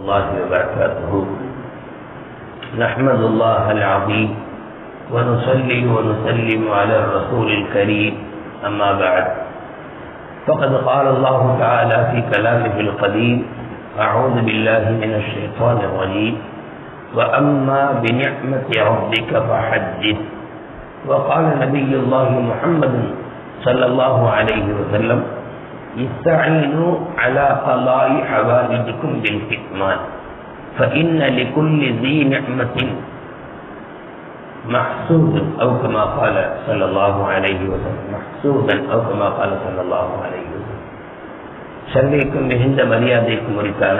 الله وبركاته. نحمد الله العظيم ونصلي ونسلم على الرسول الكريم. أما بعد. فقد قال الله تعالى في كلامه القديم أعوذ بالله من الشيطان الرجيم. وأما بنعمة ربك فحدث. وقال نبي الله محمد صلى الله عليه وسلم استعينوا على قضاء حوائجكم بالكتمان فإن لكل ذي نعمة محسودا أو كما قال صلى الله عليه وسلم محسودا أو كما قال صلى الله عليه وسلم சங்கைக்கும் மிகுந்த மரியாதைக்கும் உரித்தான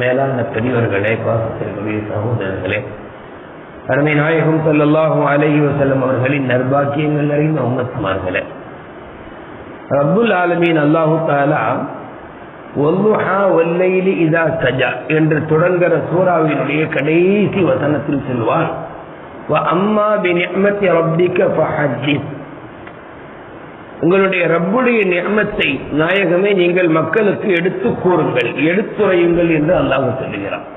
மேலான பெரியவர்களே பாசத்திற்குரிய சகோதரர்களே அருமை நாயகம் சொல்லல்லாஹும் அலஹி வசல்லம் அவர்களின் நர்பாக்கியங்கள் நிறைந்த உம்மத்துமார்களே ரப்புல் ஆலமீன் அல்லாஹு தாலா ஒல்லுஹா ஒல்லைலி இதா சஜா என்று தொடங்குகிற சூறாவினுடைய கடைசி வசனத்தில் செல்வார். அம்மா ரப்பிக்க ஃபஹஜித் உங்களுடைய ரப்புடைய நியமத்தை நாயகமே நீங்கள் மக்களுக்கு எடுத்து கூறுங்கள் எடுத்துரையுங்கள் என்று அல்லாஹ் சொல்லுகிறார்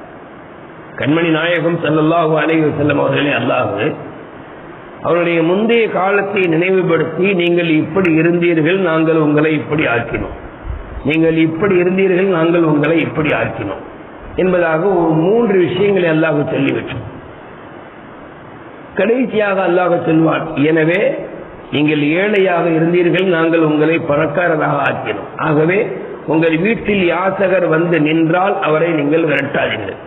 கண்மணி நாயகம் செல்லல்லாஹு அலைஹி வஸல்லம் அவர்களே அல்லாஹு அவருடைய முந்தைய காலத்தை நினைவுபடுத்தி நீங்கள் இப்படி இருந்தீர்கள் நாங்கள் உங்களை இப்படி ஆக்கினோம். நீங்கள் இப்படி இருந்தீர்கள் நாங்கள் உங்களை இப்படி ஆக்கினோம். என்பதாக ஒரு மூன்று விஷயங்களை அல்லாஹ் சொல்லிவிட்டோம் கடைசியாக அல்லாஹ் சொல்வான் எனவே நீங்கள் ஏழையாக இருந்தீர்கள் நாங்கள் உங்களை பணக்காரராக ஆக்கினோம். ஆகவே உங்கள் வீட்டில் யாசகர் வந்து நின்றால் அவரை நீங்கள் விரட்டாதீர்கள்.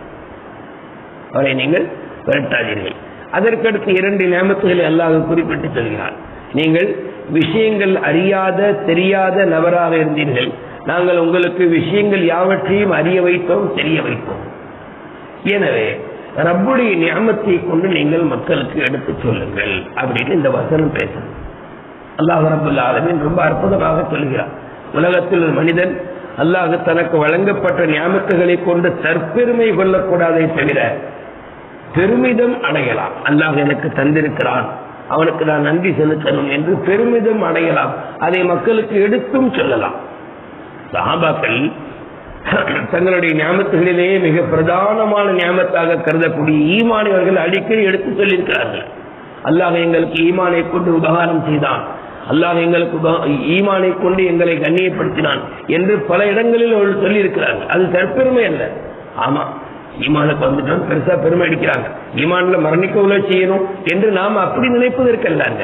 அவரை நீங்கள் விரட்டாதீர்கள். அதற்கடுத்து இரண்டு நேமத்துகளை அல்லாஹ் குறிப்பிட்டு சொல்கிறார் நீங்கள் விஷயங்கள் அறியாத தெரியாத நபராக இருந்தீர்கள். நாங்கள் உங்களுக்கு விஷயங்கள் யாவற்றையும் அறிய வைத்தோம் தெரிய வைத்தோம். எனவே ரப்புடைய நியமத்தை கொண்டு நீங்கள் மக்களுக்கு எடுத்து சொல்லுங்கள் அப்படின்னு இந்த வசனம் பேசும் அல்லாஹ் ரபுல் ஆலமின் ரொம்ப அற்புதமாக சொல்கிறார் உலகத்தில் ஒரு மனிதன் அல்லாஹ் தனக்கு வழங்கப்பட்ட நியமத்துகளை கொண்டு தற்பெருமை கொள்ளக்கூடாதே தவிர பெருமிதம் அடையலாம். அல்லாஹ் எனக்கு தந்திருக்கிறான். அவனுக்கு நான் நன்றி செலுத்தணும் என்று பெருமிதம் அடையலாம். அதை மக்களுக்கு எடுத்தும் சொல்லலாம். சாபாக்கள் தங்களுடைய ஞாபகத்திலேயே மிக பிரதானமான ஞாபகத்தாக கருதக்கூடிய ஈமானியவர்கள் அடிக்கடி எடுத்து சொல்லியிருக்கிறார்கள். அல்லாஹ் எங்களுக்கு ஈமானை கொண்டு உபகாரம் செய்தான். அல்லாஹ் எங்களுக்கு ஈமானை கொண்டு எங்களை கண்ணியப்படுத்தினான் என்று பல இடங்களில் அவர்கள் சொல்லியிருக்கிறார்கள். அது தற்பெருமை அல்ல. ஆமா. ஈமானுக்கு வந்துட்டோம் பெருசா பெருமை அடிக்கிறாங்க. ஈமான்ல மரணிக்க உள்ள செய்யணும் என்று நாம் அப்படி நினைப்பதற்கல்லாங்க.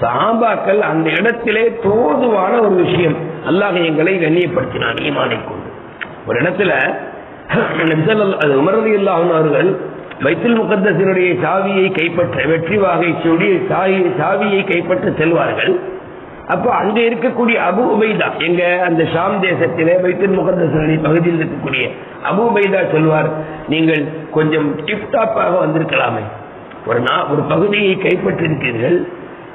சாபாக்கள் அந்த இடத்திலே தோதுவான ஒரு விஷயம். அல்லாஹ் எங்களை கண்ணியப்படுத்தினான் ஈமானை கொண்டு. ஒரு இடத்துல அது உமரது இல்லாமல் அவர்கள் வைத்தில் முகத்தசினுடைய சாவியை கைப்பற்ற வெற்றி வாகை சூடி சாவியை கைப்பற்ற செல்வார்கள். அப்போ அங்க இருக்கக்கூடிய அபு உபைதா எங்க அந்த ஷாம் தேசத்திலே வைத்துல் முகத்தசனுடைய பகுதியில் இருக்கக்கூடிய அபு உபைதா சொல்வார் நீங்கள் கொஞ்சம் டிப்டாப்பாக வந்திருக்கலாமே. ஒரு நான் ஒரு பகுதியை கைப்பற்றிருக்கிறீர்கள்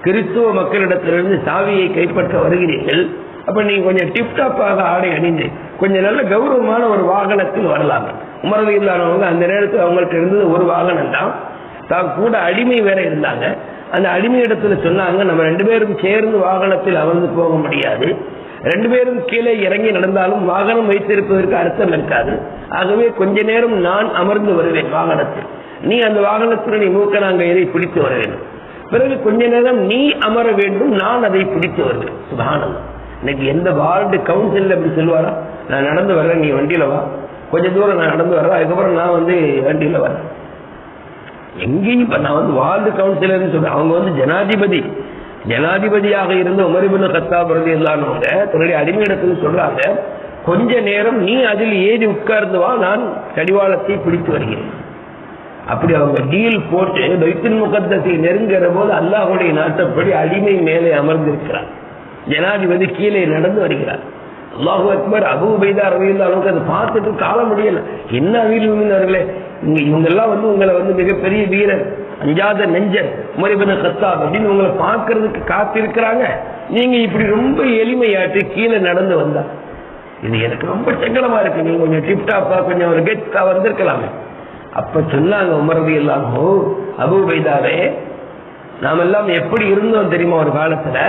கிறிஸ்துவ மக்களிடத்திலிருந்து சாவியை கைப்பற்ற வருகிறீர்கள் அப்ப நீங்க கொஞ்சம் டிப்டாப்பாக ஆடை அணிந்து கொஞ்சம் நல்ல கௌரவமான ஒரு வாகனத்தில் வரலாம். உமரது இல்லாதவங்க அந்த நேரத்தில் அவங்கள்ட்ட இருந்தது ஒரு வாகனம் தான் தான் கூட அடிமை வேற இருந்தாங்க. அந்த அடிமை இடத்துல சொன்னாங்க நம்ம ரெண்டு பேரும் சேர்ந்து வாகனத்தில் அமர்ந்து போக முடியாது. ரெண்டு பேரும் கீழே இறங்கி நடந்தாலும் வாகனம் வைத்திருப்பதற்கு அர்த்தம் இருக்காது. ஆகவே கொஞ்ச நேரம் நான் அமர்ந்து வருவேன் வாகனத்தில். நீ அந்த வாகனத்தில் நீ மூக்க நாங்கள் எதை பிடித்து வர வேண்டும் பிறகு கொஞ்ச நேரம் நீ அமர வேண்டும் நான் அதை பிடித்து வருவேன். சுபானம் இன்னைக்கு எந்த வார்டு கவுன்சில் அப்படி சொல்லுவாரா? நான் நடந்து வர்றேன் நீ வண்டியில வா. கொஞ்ச தூரம் நான் நடந்து வர்றேன் அதுக்கப்புறம் நான் வந்து வண்டியில வரேன் எங்கேயும் இப்ப நான் வந்து வார்டு கவுன்சிலர்னு சொல்றேன். அவங்க வந்து ஜனாதிபதி. ஜனாதிபதியாக இருந்த உமரிபின் கத்தாப் ரதி இல்லாதவங்க தன்னுடைய அடிமையிடத்தில் சொல்றாங்க கொஞ்ச நேரம் நீ அதில் ஏறி உட்கார்ந்து வா நான் கடிவாளத்தை பிடித்து வருகிறேன். அப்படி அவங்க டீல் போட்டு பைத்தின் முகத்தத்தை நெருங்குற போது அல்லாஹுடைய நாட்டப்படி அடிமை மேலே அமர்ந்திருக்கிறார். ஜனாதிபதி கீழே நடந்து வருகிறார். அல்லாஹு அக்பர் அபு பைதா ரவியில் அளவுக்கு அதை பார்த்துட்டு காண முடியல. என்ன அவர்களே இங்க இவங்க எல்லாம் வந்து உங்களை வந்து மிகப்பெரிய வீரர் அஞ்சாத நெஞ்சர் முறைபன கத்தாப் அப்படின்னு உங்களை பார்க்கறதுக்கு காத்திருக்கிறாங்க. நீங்க இப்படி ரொம்ப எளிமையாட்டு கீழே நடந்து வந்தா. இது எனக்கு ரொம்ப சங்கடமா இருக்கு. நீங்க கொஞ்சம் டிப்டாப்பா கொஞ்சம் ஒரு கெட்டா வந்திருக்கலாமே. அப்ப சொன்னாங்க உமரது எல்லாமோ அபு பைதாவே நாம் எல்லாம் எப்படி இருந்தோம் தெரியுமா ஒரு காலத்துல?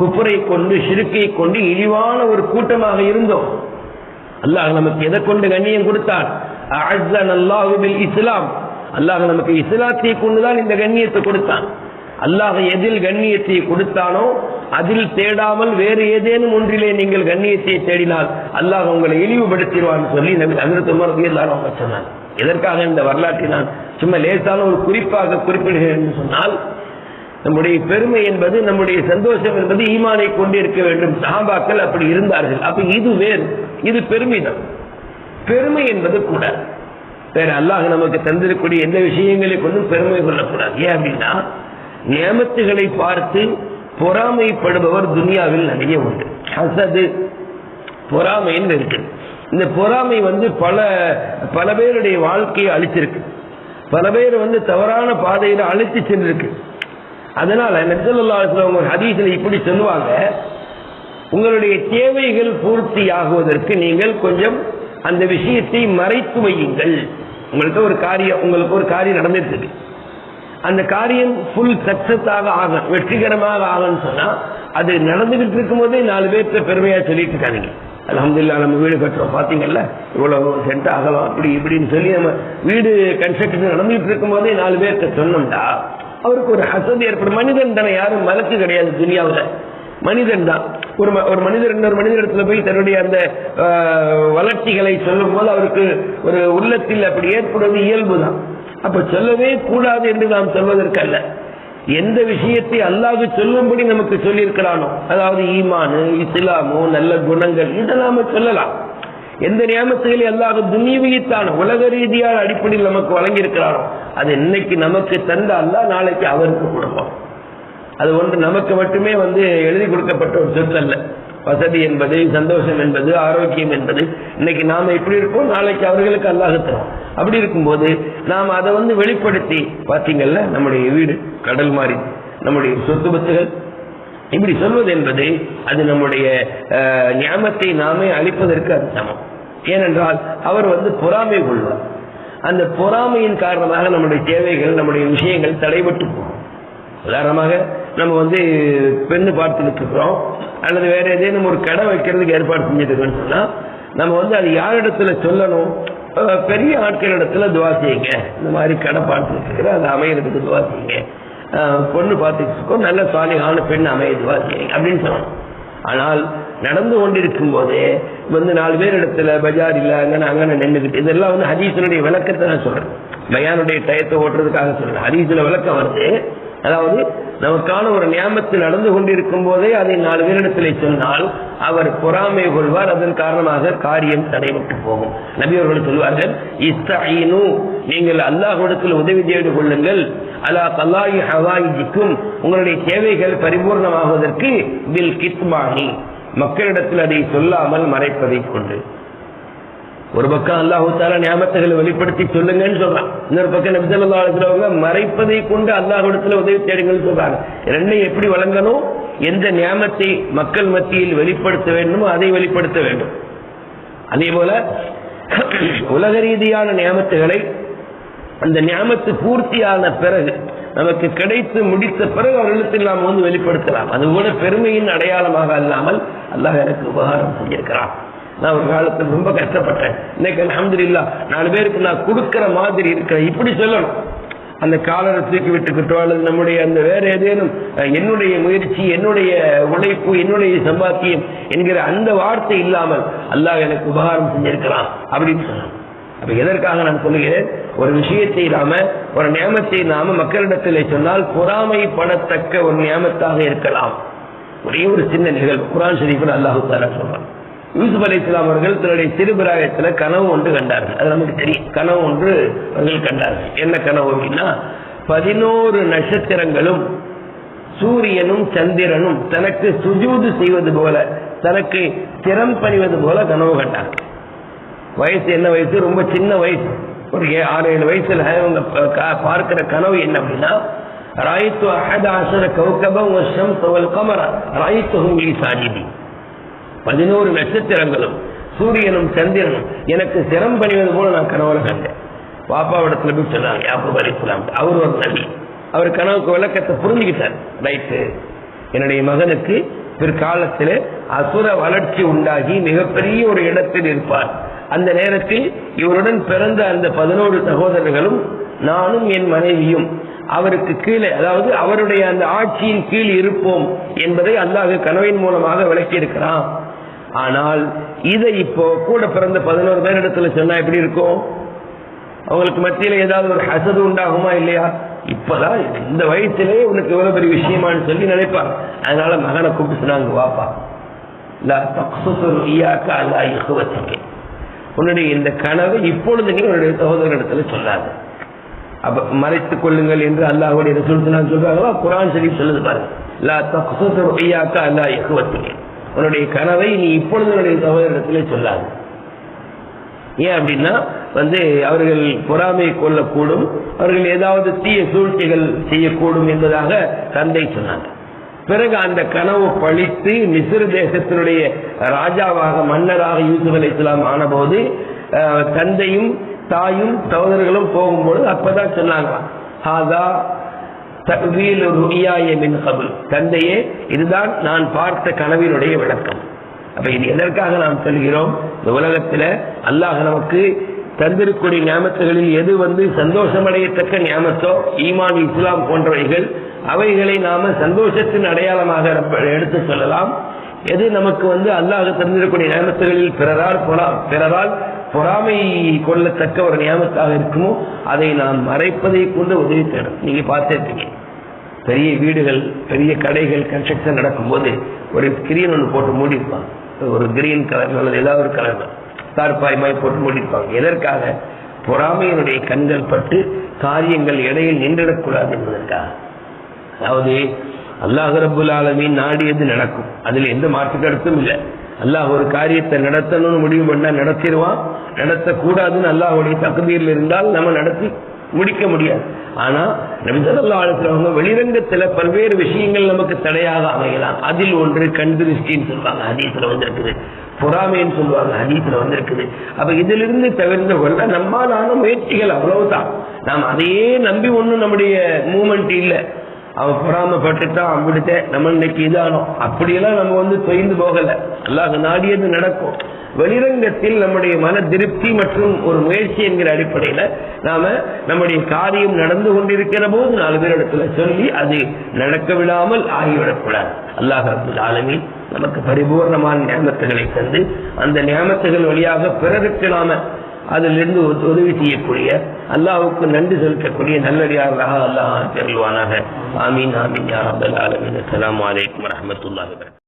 குப்புரை கொண்டு சிறுக்கை கொண்டு இழிவான ஒரு கூட்டமாக இருந்தோம். அல்லாஹ் நமக்கு எதை கொண்டு கண்ணியம் கொடுத்தான்? இஸ்லாம். அல்லாஹ் நமக்கு இஸ்லாத்தை கொண்டுதான் இந்த கண்ணியத்தை கொடுத்தான். அல்லாஹ் எதில் கண்ணியத்தை கொடுத்தானோ அதில் தேடாமல் வேறு ஏதேனும் ஒன்றிலே நீங்கள் கண்ணியத்தை தேடினால் அல்லாஹ் உங்களை இழிவுபடுத்திடுவான்னு சொல்லி சொன்னார். எதற்காக இந்த வரலாற்றை நான் சும்மா லேசான ஒரு குறிப்பாக குறிப்பிடுகிறேன் என்று சொன்னால் நம்முடைய பெருமை என்பது நம்முடைய சந்தோஷம் என்பது ஈமானை கொண்டிருக்க வேண்டும். சஹாபாக்கள் அப்படி இருந்தார்கள். அப்ப இது வேறு. இது பெருமைதான். பெருமை என்பது கூட வேற அல்லாஹ் நமக்கு தந்திருக்கூடிய எந்த விஷயங்களை கொண்டும் பெருமை கொள்ளக்கூடாது. ஏன் அப்படின்னா நியமத்துகளை பார்த்து பொறாமைப்படுபவர் துனியாவில் நிறைய உண்டு. ஹசது பொறாமைன்னு இருக்கு. இந்த பொறாமை வந்து பல பல பேருடைய வாழ்க்கையை அழிச்சிருக்கு. பல பேர் வந்து தவறான பாதையில அழைத்து சென்றிருக்கு. அதனால நெசல்லாங்க ஹதீசில் இப்படி சொல்லுவாங்க. உங்களுடைய தேவைகள் பூர்த்தி ஆகுவதற்கு நீங்கள் கொஞ்சம் அந்த விஷயத்தை மறைத்து வையுங்கள். உங்களுக்கு ஒரு காரியம் உங்களுக்கு ஒரு காரியம் நடந்துட்டு அந்த காரியம் ஃபுல் சக்சஸாக ஆகும் வெற்றிகரமாக ஆகும்னு சொன்னா அது நடந்துகிட்டு இருக்கும் போதே நாலு பேர்த்த பெருமையா சொல்லிட்டு இருக்காங்க அலமதுல்லா நம்ம வீடு கட்டுறோம் பாத்தீங்கல்ல? இவ்வளவு சென்ட் ஆகலாம் அப்படி இப்படின்னு சொல்லி நம்ம வீடு கன்ஸ்ட்ரக்ஷன் நடந்துகிட்டு இருக்கும் போதே நாலு பேர்த்த சொன்னோம்டா. அவருக்கு ஒரு ஹசதி ஏற்படும். மனிதன் தானே யாரும் மலக்கு கிடையாது துனியாவில். மனிதன் தான். ஒரு ம- ஒரு மனிதர் இன்னொரு மனிதரிடத்துல போய் தன்னுடைய அந்த வளர்ச்சிகளை சொல்லும் போது அவருக்கு ஒரு உள்ளத்தில் அப்படி ஏற்படுவது இயல்புதான் அப்ப சொல்லவே கூடாது என்று நாம் சொல்வதற்கு அல்ல எந்த விஷயத்தை அல்லாது சொல்லும்படி நமக்கு சொல்லியிருக்கிறானோ அதாவது ஈமானு இஸ்லாமோ நல்ல குணங்கள் இதை நாம சொல்லலாம். எந்த நியமத்துகளை அல்லாஹ் துணிவியத்தான உலக ரீதியான அடிப்படையில் நமக்கு வழங்கியிருக்கிறாரோ அது இன்னைக்கு நமக்கு தந்த அல்லாஹ் நாளைக்கு அவருக்கு கொடுப்போம். அது ஒன்று நமக்கு மட்டுமே வந்து எழுதி கொடுக்கப்பட்ட ஒரு சொத்து அல்ல வசதி என்பது சந்தோஷம் என்பது ஆரோக்கியம் என்பது. இன்னைக்கு நாம எப்படி இருக்கோம் நாளைக்கு அவர்களுக்கு அல்லாஹத்துறோம் தரும். அப்படி இருக்கும்போது நாம் அதை வந்து வெளிப்படுத்தி பார்த்தீங்கல்ல நம்முடைய வீடு கடல் மாதிரி நம்முடைய சொத்து பத்துகள். இப்படி சொல்வது என்பது அது நம்முடைய அஹ், நாமே அளிப்பதற்கு அது சமம். ஏனென்றால் அவர் வந்து பொறாமை கொள்வார். அந்த பொறாமையின் காரணமாக நம்முடைய தேவைகள் நம்முடைய விஷயங்கள் தடைபட்டு போகும். உதாரணமாக நம்ம வந்து பெண்ணு பார்த்துட்டு இருக்கிறோம். அல்லது வேற ஏதேனும் ஒரு கடை வைக்கிறதுக்கு ஏற்பாடு செஞ்சுட்டு சொன்னா நம்ம வந்து அது யாரிடத்துல சொல்லணும்? பெரிய பெரிய ஆட்களிடத்துல துவா செய்யுங்க. இந்த மாதிரி கடை பார்த்துட்டு இருக்கிற அது அமையறதுக்கு துவா செய்யுங்க. பொண்ணு பார்த்துட்டு இருக்கோம். நல்ல சாலிகான பெண் அமைய துவா செய்யுங்க. அப்படின்னு சொல்லணும். ஆனால் நடந்து கொண்டிருக்கும் போதே வந்து நாலு பேர் இடத்துல பஜார் இல்ல அங்கன அங்கே நின்றுக்கிட்டு இதெல்லாம் வந்து ஹதீஸனுடைய விளக்கத்தை நான் சொல்றேன். பயானுடைய டயத்தை ஓட்டுறதுக்காக சொல்றேன். ஹதீஸ்ல விளக்கம் வருது அதாவது நமக்கான ஒரு நியமத்து நடந்து கொண்டிருக்கும் போதே அதை நாலு பேரிடத்திலே சொன்னால் அவர் பொறாமை கொள்வார். அதன் காரணமாக காரியம் தடைபட்டு போகும். நபி அவர்கள் சொல்வார்கள் இஸ்தஈனு நீங்கள் அல்லாஹிடத்தில் உதவி தேடி கொள்ளுங்கள். அல்லா கல்லாயி ஹவாயிக்கும் உங்களுடைய தேவைகள் பரிபூர்ணமாவதற்கு பில் கித்மானி மக்களிடத்தில் அதை சொல்லாமல் மறைப்பதை கொண்டு. ஒரு பக்கம் அல்லாஹூத்தால தாலா ஞாபகத்துகளை வெளிப்படுத்தி சொல்லுங்கன்னு சொல்றான். இன்னொரு பக்கம் நபிசல்லா மறைப்பதை கொண்டு அல்லாஹிடத்துல உதவி தேடுங்கள் சொல்றாங்க. ரெண்டையும் எப்படி வழங்கணும்? எந்த ஞாபகத்தை மக்கள் மத்தியில் வெளிப்படுத்த வேண்டுமோ அதை வெளிப்படுத்த வேண்டும். அதே போல உலக ரீதியான நியமத்துகளை அந்த ஞாபகத்து பூர்த்தியான பிறகு நமக்கு கிடைத்து முடித்த பிறகு அவர்களிடத்தில் நாம் வந்து வெளிப்படுத்தலாம். அது கூட பெருமையின் அடையாளமாக அல்லாமல் அல்லாஹ் எனக்கு உபகாரம் செய்திருக்கிறான் நான் ஒரு காலத்தில் ரொம்ப கஷ்டப்பட்டேன். இன்னைக்கு அல்ஹம்துலில்லாஹ் நாலு பேருக்கு நான் கொடுக்கிற மாதிரி இருக்கிறேன் இப்படி சொல்லணும். அந்த காலரை தூக்கி விட்டுக்கிட்டோ அல்லது நம்முடைய அந்த வேற ஏதேனும் என்னுடைய முயற்சி என்னுடைய உழைப்பு என்னுடைய சம்பாத்தியம் என்கிற அந்த வார்த்தை இல்லாமல் அல்லாஹ் எனக்கு உபகாரம் செஞ்சிருக்கிறான் அப்படின்னு சொன்னான் அப்ப எதற்காக நான் சொல்லுகிறேன்? ஒரு விஷயத்தை நாம ஒரு நியமத்தை நாம மக்களிடத்தில் சொன்னால் பொறாமைப்படத்தக்க ஒரு நியமத்தாக இருக்கலாம். ஒரே ஒரு சின்ன நிகழ்வு. குரான் ஷரீஃபில் அல்லாஹு தாரா சொல்றான். யூசுப் அலி இஸ்லாம் அவர்கள் தன்னுடைய சிறுபிராயத்தில் கனவு ஒன்று கண்டார்கள். அது நமக்கு தெரியும். கனவு ஒன்று அவர்கள் கண்டார்கள். என்ன கனவு அப்படின்னா பதினோரு நட்சத்திரங்களும் சூரியனும் சந்திரனும் தனக்கு சுஜூது செய்வது போல தனக்கு திறம் பணிவது போல கனவு கண்டார் வயசு என்ன வயசு? ரொம்ப சின்ன வயசு. ஒரு ஆறு ஏழு வயசுல அவங்க பார்க்கிற கனவு என்ன அப்படின்னா ராயித்து அஹத கௌகபம் வஷம் தவல் கமர ராயித்துஹும் லீ பதினோரு நட்சத்திரங்களும் சூரியனும் சந்திரனும் எனக்கு சிரம் பணிவது போல நான் கனவுல கண்டேன். பாப்பாவிடத்துல போய் சொன்னாங்க யாபூப் அலிஸ்லாம் அவர் ஒரு நபி. அவர் கனவுக்கு விளக்கத்தை புரிஞ்சுக்கிட்டார். ரைட்டு. என்னுடைய மகனுக்கு பிற்காலத்தில் அசுர வளர்ச்சி உண்டாகி மிகப்பெரிய ஒரு இடத்தில் இருப்பார். அந்த நேரத்தில் இவருடன் பிறந்த அந்த பதினோரு சகோதரர்களும் நானும் என் மனைவியும் அவருக்கு கீழே அதாவது அவருடைய அந்த ஆட்சியின் கீழ் இருப்போம் என்பதை அல்லாஹ் கனவின் மூலமாக விளக்கி இருக்கிறான் ஆனால் இதை இப்போ கூட பிறந்த பதினோரு பேர் இடத்துல சொன்னா எப்படி இருக்கும்? அவங்களுக்கு மத்தியில ஏதாவது ஒரு ஹசது உண்டாகுமா இல்லையா? இப்பதான் இந்த வயசுலயே உனக்கு எவ்வளவு பெரிய விஷயமான்னு சொல்லி நினைப்பாங்க. அதனால மகனை கூப்பிட்டு சொன்னாங்க வாப்பா. லா அல்லா உன்னுடைய இந்த கனவை இப்பொழுது நீ உன்னுடைய சகோதரரிடத்துல சொல்லாது. அப்ப மறைத்துக் கொள்ளுங்கள் என்று அல்லாஹுடைய ரசூல் சொல்றாங்களா குரான் சொல்லி சொல்லுது பாருங்க. உன்னுடைய கனவை நீ இப்பொழுது உன்னுடைய சகோதரரிடத்திலே சொல்லாது. ஏன் அப்படின்னா வந்து அவர்கள் பொறாமை கொள்ளக்கூடும் அவர்கள் ஏதாவது தீய சூழ்ச்சிகள் செய்யக்கூடும் என்பதாக தந்தை சொன்னாங்க. பிறகு அந்த கனவு பழித்து மிசிறு தேசத்தினுடைய ராஜாவாக மன்னராக யூசுப் அலி இஸ்லாம் ஆனபோது தந்தையும் தாயும் சகோதரர்களும் போகும்போது அப்பதான் சொன்னாங்க தந்தையே இதுதான் நான் பார்த்த கனவினுடைய விளக்கம். அப்ப இது எதற்காக நாம் சொல்கிறோம்? இந்த உலகத்துல அல்லாஹ் நமக்கு தந்திருக்கூடிய ஞாபகத்துகளில் எது வந்து சந்தோஷமடையத்தக்க ஞாபகத்தோ ஈமான் இஸ்லாம் போன்றவைகள் அவைகளை நாம சந்தோஷத்தின் அடையாளமாக எடுத்து சொல்லலாம். எது நமக்கு வந்து அல்லாஹ் தந்திருக்கூடிய ஞாபகங்களில் பிறரால் பிறரால் பொறாமை கொள்ளத்தக்க ஒரு நியமத்தாக இருக்குமோ அதை நாம் மறைப்பதை கொண்டு உதவி தேடும். நீங்க பார்த்துருக்கீங்க பெரிய வீடுகள் பெரிய கடைகள் கன்ஸ்ட்ரக்ஷன் நடக்கும்போது ஒரு ஸ்கிரீன் ஒன்று போட்டு மூடிருப்பாங்க ஒரு கிரீன் கலர் அல்லது ஏதாவது ஒரு கலர் தார்பாய் மாதிரி போட்டு மூடிருப்பாங்க எதற்காக? பொறாமையினுடைய கண்கள் பட்டு காரியங்கள் இடையில் நின்றிடக்கூடாது என்பதற்காக. அதாவது அல்லாஹ் ரபுல் ஆலமீன் நாடியது நடக்கும். அதில் எந்த மாற்று கருத்தும் இல்லை. அல்லாஹ் ஒரு காரியத்தை நடத்தணும்னு முடிவு பண்ணா நடத்திடுவான். நடத்தக்கூடாதுன்னு அல்லாஹுடைய தகுதியில் இருந்தால் நம்ம நடத்தி முடிக்க முடியாது. ஆனா நபிசல்லா அலுவலவங்க வெளிரங்கத்துல பல்வேறு விஷயங்கள் நமக்கு தடையாக அமையலாம். அதில் ஒன்று கண் திருஷ்டின்னு சொல்லுவாங்க அதீத்துல வந்திருக்குது. பொறாமைன்னு சொல்லுவாங்க அதீத்துல வந்திருக்குது. அப்ப இதிலிருந்து தவிர்த்து கொள்ள நம்மாலான முயற்சிகள் அவ்வளவுதான். நாம் அதையே நம்பி ஒன்றும் நம்முடைய மூமெண்ட் இல்லை. அவன் பொறாமப்பட்டுட்டான் அப்படித்தான் நம்ம இன்னைக்கு இதானோம். அப்படியெல்லாம் நம்ம வந்து தொய்ந்து போகல. அல்லாஹ் நாடியது நடக்கும். வெளிரங்கத்தில் நம்முடைய மன திருப்தி மற்றும் ஒரு முயற்சி என்கிற அடிப்படையில நாம நம்முடைய காரியம் நடந்து கொண்டிருக்கிற போது நாலு பேரிடத்துல சொல்லி அது நடக்க விடாமல் ஆகிவிடக்கூடாது. அல்லாஹ் ரபுல் ஆலமீன் நமக்கு பரிபூர்ணமான நியமத்துகளை தந்து அந்த நியமத்துகள் வழியாக பிறருக்கு நாம அதிலிருந்து உதவி செய்யக்கூடிய அல்லாவுக்கு நன்றி செலுத்தக்கூடிய நல்லடியார்களாக அல்லாஹ் பெருள்வானாக ஆமீன் ஆமீன் யா ரப்பல் ஆலமீன். அஸ்ஸலாமு அலைக்கும் வரஹ்மத்துல்லாஹி